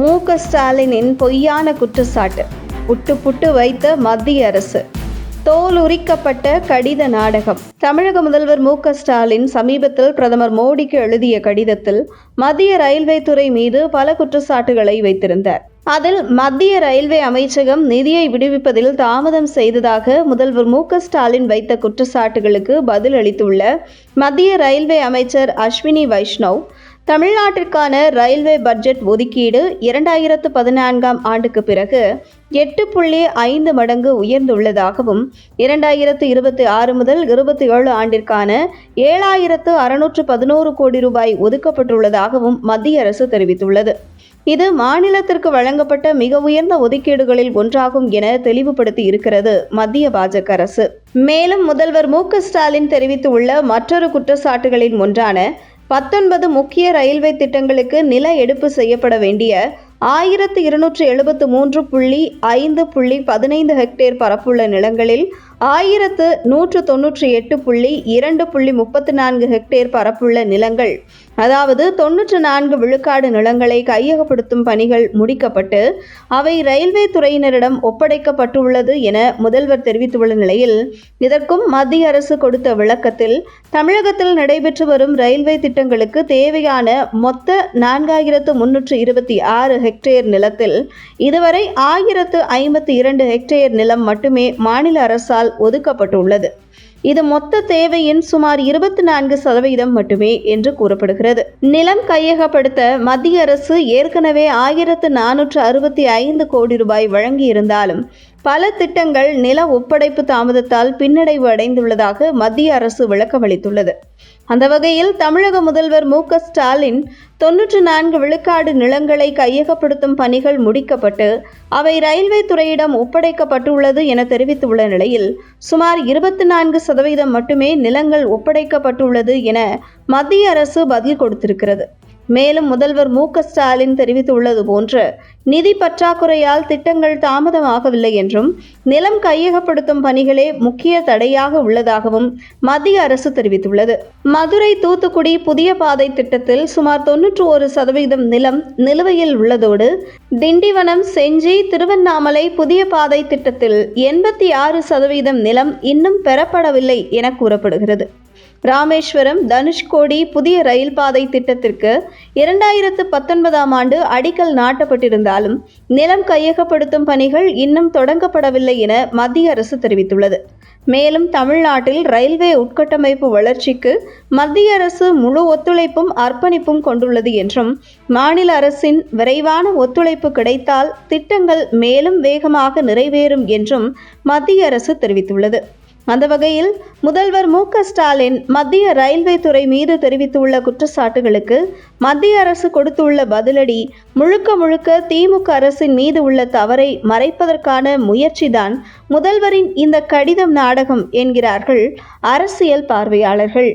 மு க ஸ்டாலினின் பொய்யான குற்றச்சாட்டு. புட்டு புட்டு வைத்த மத்திய அரசு. தோல் உரிக்கப்பட்ட கடித நாடகம். தமிழக முதல்வர் மு க ஸ்டாலின் சமீபத்தில் பிரதமர் மோடிக்கு எழுதிய கடிதத்தில் மத்திய ரயில்வே துறை மீது பல குற்றச்சாட்டுகளை வைத்திருந்தார். அதில் மத்திய ரயில்வே அமைச்சகம் நிதியை விடுவிப்பதில் தாமதம் செய்ததாக முதல்வர் மு க ஸ்டாலின் வைத்த குற்றச்சாட்டுகளுக்கு பதில் அளித்துள்ள மத்திய ரயில்வே அமைச்சர் அஸ்வினி வைஷ்ணவ் தமிழ்நாட்டிற்கான ரயில்வே பட்ஜெட் ஒதுக்கீடு இரண்டாயிரத்து பதினான்காம் ஆண்டுக்கு பிறகு எட்டு புள்ளி ஐந்து மடங்கு உயர்ந்துள்ளதாகவும் இரண்டாயிரத்து இருபத்தி ஆறு முதல் இருபத்தி ஏழு ஆண்டிற்கான ஏழாயிரத்து அறுநூற்று பதினோரு கோடி ரூபாய் ஒதுக்கப்பட்டுள்ளதாகவும் மத்திய அரசு தெரிவித்துள்ளது. இது மாநிலத்திற்கு வழங்கப்பட்ட மிக உயர்ந்த ஒதுக்கீடுகளில் ஒன்றாகும் என தெளிவுபடுத்தி இருக்கிறது மத்திய பாஜக அரசு. மேலும் முதல்வர் மு ஸ்டாலின் தெரிவித்துள்ள மற்றொரு குற்றச்சாட்டுகளின் ஒன்றான பத்தொன்பது முக்கிய ரயில்வே திட்டங்களுக்கு நில எடுப்பு செய்யப்பட வேண்டிய ஆயிரத்து இருநூற்று எழுபத்து மூன்று புள்ளி ஐந்து புள்ளி பதினைந்து ஹெக்டேர் பரப்புள்ள நிலங்களில் ஆயிரத்து நூற்று தொன்னூற்றி எட்டு புள்ளி இரண்டு புள்ளி முப்பத்து நான்கு ஹெக்டேர் பரப்புள்ள நிலங்கள். அதாவது தொன்னூற்று நான்கு விழுக்காடு நிலங்களை கையகப்படுத்தும் பணிகள் முடிக்கப்பட்டு அவை ரயில்வே துறையினரிடம் ஒப்படைக்கப்பட்டுள்ளது என முதல்வர் தெரிவித்துள்ள நிலையில் இதற்கும் மத்திய அரசு கொடுத்த விளக்கத்தில் தமிழகத்தில் நடைபெற்று வரும் ரயில்வே திட்டங்களுக்கு தேவையான மொத்த நான்காயிரத்து முன்னூற்று இருபத்தி ஆறு ஹெக்டேர் நிலத்தில் இதுவரை ஆயிரத்து ஐம்பத்தி இரண்டு ஹெக்டேர் நிலம் மட்டுமே மாநில அரசால் ஒதுக்கப்பட்டுள்ளது. இது மொத்த தேவையின் சுமார் இருபத்தி நான்கு சதவீதம் மட்டுமே என்று கூறப்படுகிறது. நிலம் கையகப்படுத்த மத்திய அரசு ஏற்கனவே ஆயிரத்து நானூற்று அறுபத்தி ஐந்து கோடி ரூபாய் வழங்கியிருந்தாலும் பல திட்டங்கள் நில ஒப்படைப்பு தாமதத்தால் பின்னடைவு அடைந்துள்ளதாக மத்திய அரசு விளக்கமளித்துள்ளது. அந்த வகையில் தமிழக முதல்வர் மு க ஸ்டாலின் தொன்னூற்று நான்கு விழுக்காடு நிலங்களை கையகப்படுத்தும் பணிகள் முடிக்கப்பட்டு அவை ரயில்வே துறையிடம் ஒப்படைக்கப்பட்டுள்ளது என தெரிவித்துள்ள நிலையில் சுமார் இருபத்தி நான்கு சதவீதம் மட்டுமே நிலங்கள் ஒப்படைக்கப்பட்டுள்ளது என மத்திய அரசு பதில் கொடுத்திருக்கிறது. மேலும் முதல்வர் மு ஸ்டாலின் தெரிவித்துள்ளது போன்று நிதி பற்றாக்குறையால் திட்டங்கள் தாமதமாகவில்லை என்றும் நிலம் கையகப்படுத்தும் பணிகளே முக்கிய தடையாக உள்ளதாகவும் மத்திய அரசு தெரிவித்துள்ளது. மதுரை தூத்துக்குடி புதிய பாதை திட்டத்தில் சுமார் தொன்னூற்று ஒரு சதவீதம் நிலம் நிலுவையில் உள்ளதோடு திண்டிவனம் செஞ்சி திருவண்ணாமலை புதிய பாதை திட்டத்தில் எண்பத்தி ஆறு சதவீதம் நிலம் இன்னும் பெறப்படவில்லை என கூறப்படுகிறது. ராமேஸ்வரம் தனுஷ்கோடி புதிய ரயில் பாதை திட்டத்திற்கு இரண்டாயிரத்து பத்தொன்பதாம் ஆண்டு அடிக்கல் நாட்டப்பட்டிருந்தாலும் நிலம் கையகப்படுத்தும் பணிகள் இன்னும் தொடங்கப்படவில்லை என மத்திய அரசு தெரிவித்துள்ளது. மேலும் தமிழ்நாட்டில் ரயில்வே உட்கட்டமைப்பு வளர்ச்சிக்கு மத்திய அரசு முழு ஒத்துழைப்பும் அர்ப்பணிப்பும் கொண்டுள்ளது என்றும் மாநில அரசின் விரைவான ஒத்துழைப்பு கிடைத்தால் திட்டங்கள் மேலும் வேகமாக நிறைவேறும் என்றும் மத்திய அரசு தெரிவித்துள்ளது. அந்த வகையில் முதல்வர் மு ஸ்டாலின் மத்திய ரயில்வே துறை மீது தெரிவித்துள்ள குற்றச்சாட்டுகளுக்கு மத்திய அரசு கொடுத்துள்ள பதிலடி முழுக்க முழுக்க திமுக அரசின் மீது உள்ள தவறை மறைப்பதற்கான முயற்சிதான் முதல்வரின் இந்த கடிதம் நாடகம் என்கிறார்கள் அரசியல் பார்வையாளர்கள்.